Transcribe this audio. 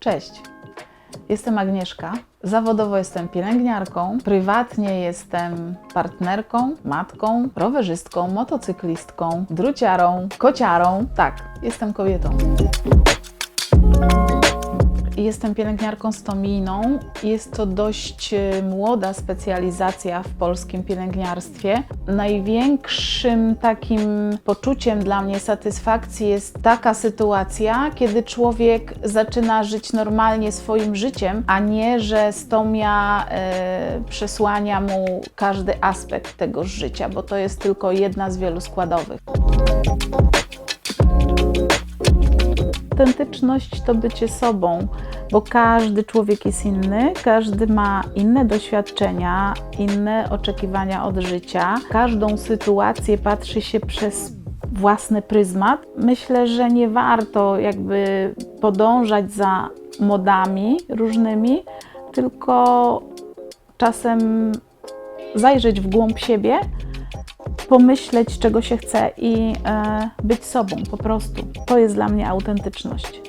Cześć. Jestem Agnieszka. Zawodowo jestem pielęgniarką, prywatnie jestem partnerką, matką, rowerzystką, motocyklistką, druciarą, kociarą. Tak, jestem kobietą. Jestem pielęgniarką stomijną. Jest to dość e, młoda specjalizacja w polskim pielęgniarstwie. Największym takim poczuciem dla mnie satysfakcji jest taka sytuacja, kiedy człowiek zaczyna żyć normalnie swoim życiem, a nie, że stomia e, przesłania mu każdy aspekt tego życia, bo to jest tylko jedna z wielu składowych. Autentyczność to bycie sobą, bo każdy człowiek jest inny, każdy ma inne doświadczenia, inne oczekiwania od życia. Każdą sytuację patrzy się przez własny pryzmat. Myślę, że nie warto jakby podążać za modami różnymi, tylko czasem zajrzeć w głąb siebie pomyśleć, czego się chce i e, być sobą po prostu. To jest dla mnie autentyczność.